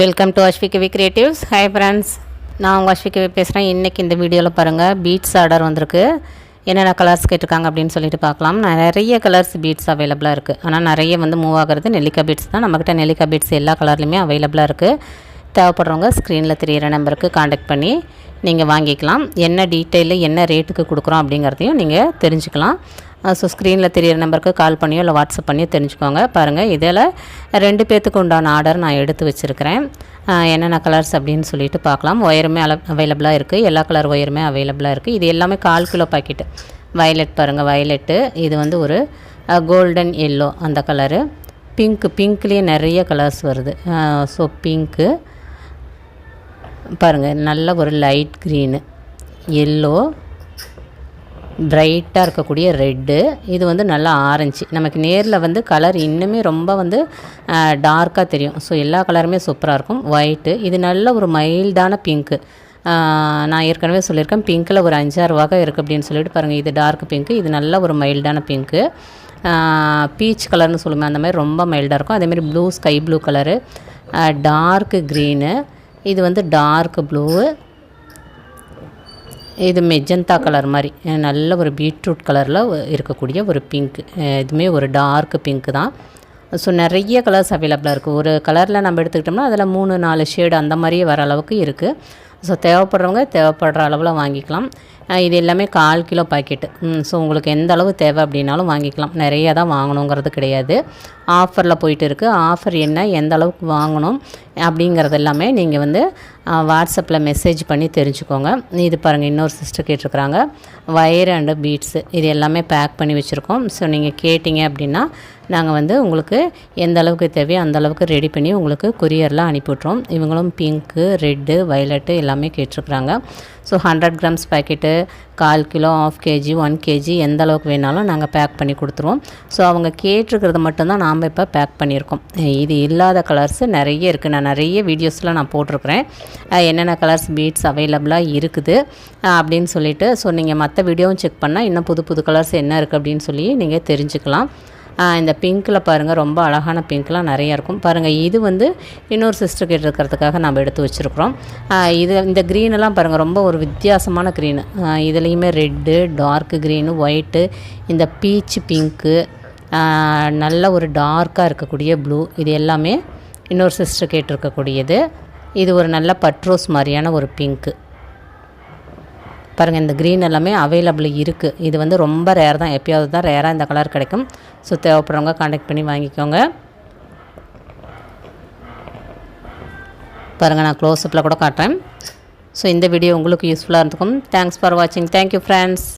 Welcome to Ashvikavi creatives hi friends நான் உங்கள் அஸ்விகவி பேசுகிறேன் இன்றைக்கி இந்த வீடியோவில் பாருங்கள் பீட்ஸ் ஆர்டர் வந்திருக்கு. என்னென்ன கலர்ஸ் கேட்டிருக்காங்க அப்படின்னு சொல்லிட்டு பார்க்கலாம். நிறைய கலர்ஸ் பீட்ஸ் அவைலபிளாக இருக்குது ஆனால் நிறைய வந்து மூவ் ஆகிறது நெல்லிக்காய் பீட்ஸ் தான். நம்மக்கிட்ட நெல்லிக்காய் பீட்ஸ் எல்லா கலர்லையுமே அவைலபிளாக இருக்குது தேவைப்படுறவங்க ஸ்க்ரீனில் தெரியிற நம்பருக்கு காண்டாக்ட் பண்ணி நீங்கள் வாங்கிக்கலாம். என்ன டீட்டெயிலு என்ன ரேட்டுக்கு கொடுக்குறோம் அப்படிங்கிறதையும் நீங்கள் தெரிஞ்சுக்கலாம். ஸோ ஸ்க்ரீனில் தெரியிற நம்பருக்கு கால் பண்ணியோ இல்லை வாட்ஸ்அப் பண்ணியோ தெரிஞ்சுக்கோங்க. பாருங்கள் இதில் ரெண்டு பேர்த்துக்கு உண்டான ஆர்டர் நான் எடுத்து வச்சுருக்கிறேன். என்னென்ன கலர்ஸ் அப்படின்னு சொல்லிட்டு பார்க்கலாம் ஒயருமே அல அவைலபிளாக இருக்குது எல்லா கலர் ஒயருமே அவைலபிளாக இருக்குது இது எல்லாமே கால் கிலோ பாக்கெட்டு வயலட் பாருங்கள் வயலட்டு இது வந்து ஒரு கோல்டன் எல்லோ அந்த கலரு பிங்க்கு பிங்க்லேயே நிறைய கலர்ஸ் வருது. ஸோ பிங்க்கு பாருங்கள் நல்ல ஒரு லைட் க்ரீனு எல்லோ பிரைட்டாக இருக்கக்கூடிய ரெட்டு இது வந்து நல்லா ஆரஞ்சு நமக்கு நேரில் வந்து கலர் இன்னுமே ரொம்ப வந்து டார்க்காக தெரியும். ஸோ எல்லா கலருமே சூப்பராக இருக்கும். ஒயிட்டு இது நல்ல ஒரு மைல்டான பிங்க்கு நான் ஏற்கனவே சொல்லியிருக்கேன். பிங்க்கில் ஒரு அஞ்சாறு வகை இருக்குது அப்படின்னு சொல்லிட்டு பாருங்கள் இது டார்க் பிங்க்கு இது நல்ல ஒரு மைல்டான பிங்க்கு பீச் கலர்னு சொல்லுவேன் அந்த மாதிரி ரொம்ப மைல்டாக இருக்கும். அதேமாதிரி blue sky blue colour dark green இது வந்து டார்க் ப்ளூவு இது மெஜந்தா கலர் மாதிரி. நல்ல ஒரு பீட்ரூட் கலரில் இருக்கக்கூடிய ஒரு பிங்க் இதுவுமே ஒரு டார்க் பிங்க் தான். ஸோ நிறைய கலர்ஸ் அவைலபிளாக இருக்குது ஒரு கலரில் நம்ம எடுத்துக்கிட்டோம்னா அதில் மூணு நாலு ஷேடு அந்த மாதிரியே வர அளவுக்கு இருக்குது ஸோ தேவைப்படுறவங்க தேவைப்படுற அளவில் வாங்கிக்கலாம். இது எல்லாமே கால் கிலோ பாக்கெட்டு. ஸோ உங்களுக்கு எந்த அளவு தேவை அப்படின்னாலும் வாங்கிக்கலாம். நிறைய தான் வாங்கணுங்கிறது கிடையாது. ஆஃபரில் போயிட்டு இருக்குது ஆஃபர் என்ன எந்த அளவுக்கு வாங்கணும் அப்படிங்கிறது எல்லாமே நீங்கள் வந்து வாட்ஸ்அப்பில் மெசேஜ் பண்ணி தெரிஞ்சுக்கோங்க. இது பாருங்கள் இன்னொரு சிஸ்டர் கேட்டிருக்குறாங்க. வயர் அண்டு பீட்ஸு இது எல்லாமே பேக் பண்ணி வச்சுருக்கோம். ஸோ நீங்கள் கேட்டிங்க அப்படின்னா நாங்கள் வந்து உங்களுக்கு எந்த அளவுக்கு தேவையோ அந்த அளவுக்கு ரெடி பண்ணி உங்களுக்கு கொரியரில் அனுப்பிவிட்றோம் இவங்களும் பிங்க்கு ரெட்டு வயலட்டு எல்லாமே கேட்டிருக்குறாங்க. ஸோ ஹண்ட்ரட் கிராம்ஸ் பேக்கெட்டு கால் kilo half KG one KG எந்த அளவுக்கு வேணாலும் நாங்கள் பேக் பண்ணி கொடுத்துருவோம். ஸோ அவங்க கேட்டிருக்கிறது மட்டும்தான் நாம் இப்போ பேக் பண்ணியிருக்கோம். இது இல்லாத கலர்ஸ் நிறைய இருக்குது நான் நிறைய வீடியோஸில் நான் போட்டிருக்கிறேன். என்னென்ன கலர்ஸ் பீட்ஸ் அவைலபிளாக இருக்குது அப்படின்னு சொல்லிட்டு ஸோ நீங்கள் மற்ற வீடியோவும் செக் பண்ணால் இன்னும் புது புது கலர்ஸ் என்ன இருக்குது அப்படின்னு சொல்லி நீங்கள் தெரிஞ்சுக்கலாம். இந்த பிங்க்கில் பாருங்கள் ரொம்ப அழகான பிங்க்லாம் நிறையா இருக்கும். பாருங்கள் இது வந்து இன்னொரு சிஸ்டர் கிட்ட இருக்கிறதுக்காக நம்ம எடுத்து வச்சுருக்குறோம். இது இந்த க்ரீனெல்லாம் பாருங்கள் ரொம்ப ஒரு வித்தியாசமான க்ரீனு இதுலேயுமே ரெட்டு டார்க்கு க்ரீனு ஒயிட்டு இந்த பீச் பிங்க்கு நல்ல ஒரு டார்க்காக இருக்கக்கூடிய ப்ளூ இது எல்லாமே இன்னொரு சிஸ்டர் கேட்டிருக்கக்கூடியது. இது ஒரு நல்ல பட்ரோஸ் மாதிரியான ஒரு பிங்க்கு பாருங்கள் இந்த க்ரீன் எல்லாமே அவைலபிள் இருக்குது இது வந்து ரொம்ப ரேர் தான். எப்பயாவது தான் ரேராக இந்த கலர் கிடைக்கும். ஸோ தேவைப்படுறவங்க காண்டாக்ட் பண்ணி வாங்கிக்கோங்க. பாருங்கள் நான் க்ளோஸ்அப்பில் கூட காட்டுறேன். ஸோ இந்த வீடியோ உங்களுக்கு யூஸ்ஃபுல்லாக இருந்துக்கும் தேங்க்ஸ் ஃபார் வாட்சிங் தேங்க்யூ ஃப்ரெண்ட்ஸ்